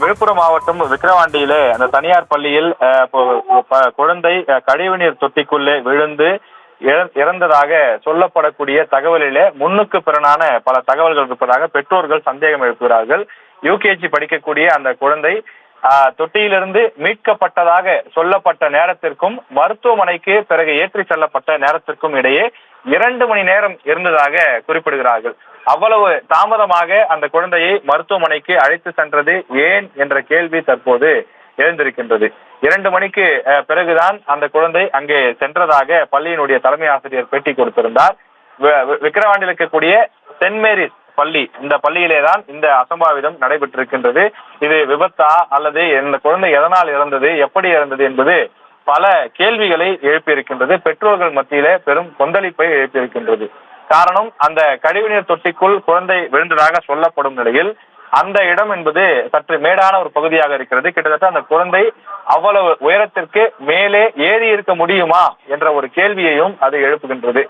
விழுப்புரம் மாவட்டம் விக்கிரவாண்டியிலே அந்த தனியார் பள்ளியில் குழந்தை கழிவுநீர் தொட்டிக்குள்ளே விழுந்து இறந்ததாக சொல்லப்படக்கூடிய தகவலிலே முன்னுக்கு பிறனான பல தகவல்கள் இருப்பதாக பெற்றோர்கள் சந்தேகம் எழுப்புகிறார்கள். யூகேஜி படிக்கக்கூடிய அந்த குழந்தை ஆஹ், தொட்டியிலிருந்து மீட்கப்பட்டதாக சொல்லப்பட்ட நேரத்திற்கும் மருத்துவமனைக்கு பிறகு ஏற்றி செல்லப்பட்ட நேரத்திற்கும் இடையே இரண்டு மணி நேரம் இருந்ததாக குறிப்பிடுகிறார்கள். அவ்வளவு தாமதமாக அந்த குழந்தையை மருத்துவமனைக்கு அழைத்து சென்றது ஏன் என்ற கேள்வி தற்போது எழுந்திருக்கின்றது. இரண்டு மணிக்கு பிறகுதான் அந்த குழந்தை அங்கே சென்றதாக பள்ளியினுடைய தலைமை ஆசிரியர் பேட்டி கொடுத்திருந்தார். விக்கிரவாண்டில் இருக்கக்கூடிய சென்ட் மேரிஸ் பள்ளி இந்த பள்ளியிலே தான் இந்த அசம்பாவிதம் நடைபெற்றிருக்கின்றது. இது விபத்தா அல்லது இந்த குழந்தை எதனால் இறந்தது எப்படி இறந்தது என்பது பல கேள்விகளை எழுப்பியிருக்கின்றது. பெற்றோர்கள் மத்தியிலே பெரும் கொந்தளிப்பை எழுப்பியிருக்கின்றது. காரணம் அந்த கழிவுநீர் தொட்டிக்குள் குழந்தை விழுந்ததாக சொல்லப்படும் நிலையில் அந்த இடம் என்பது சற்று மேடான ஒரு பகுதியாக இருக்கிறது. கிட்டத்தட்ட அந்த குழந்தை அவ்வளவு உயரத்திற்கு மேலே ஏறி இருக்க முடியுமா என்ற ஒரு கேள்வியையும் அது எழுப்புகின்றது.